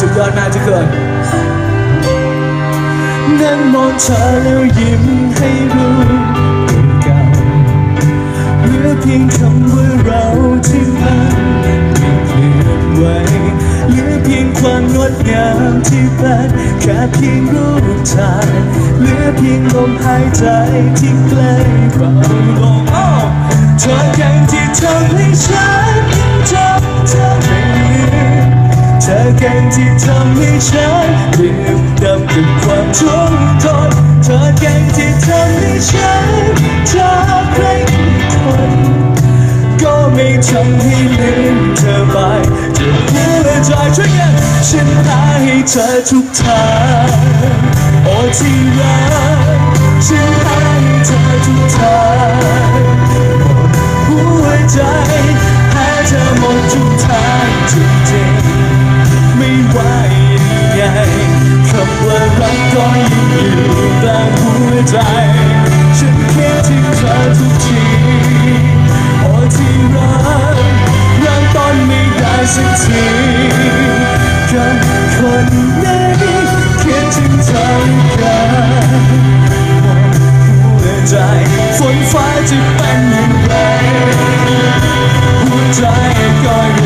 สุดยอดมากทุกคนนั่งมองเธอแล้วยิ้มให้รู้กันเหลือเพียงคำว่าเราที่มันไม่เปลี่ยนไว้เหลือเพียงความงดงามที่เป็นแค่เพียงรูปถ่ายเหลือเพียงลมหายใจที่ใกล้เบาลงเธอยังที่ทำให้ฉัน ก่งที่ทำให้ฉันดื่มด่ำกับความทุกข์ทนเธอเก่งที่ทำให้ฉันจากใครคน ก็ไม่ทำให้ลืมเธอไปจะหัวใจช่วยกันฉันหาให้เธอทุกทางโอ้ที่รักฉันหาให้เธอทุกทางหมดหัวใจหาเธอหมดทุกทางจริงๆ ไม่ว่ายังไงคำว่ารักก็ยังอยู่กลางหัวใจ ฉันคิดถึงเธอทุกทีโอ้ที่รักเริ่มต้นไม่ได้สักทีกับคนนี้คิดถึงเธอกันหมดหัวใจฝนฟ้าจะเป็นอย่างไรหัวใจก็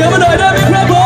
ไหนใคร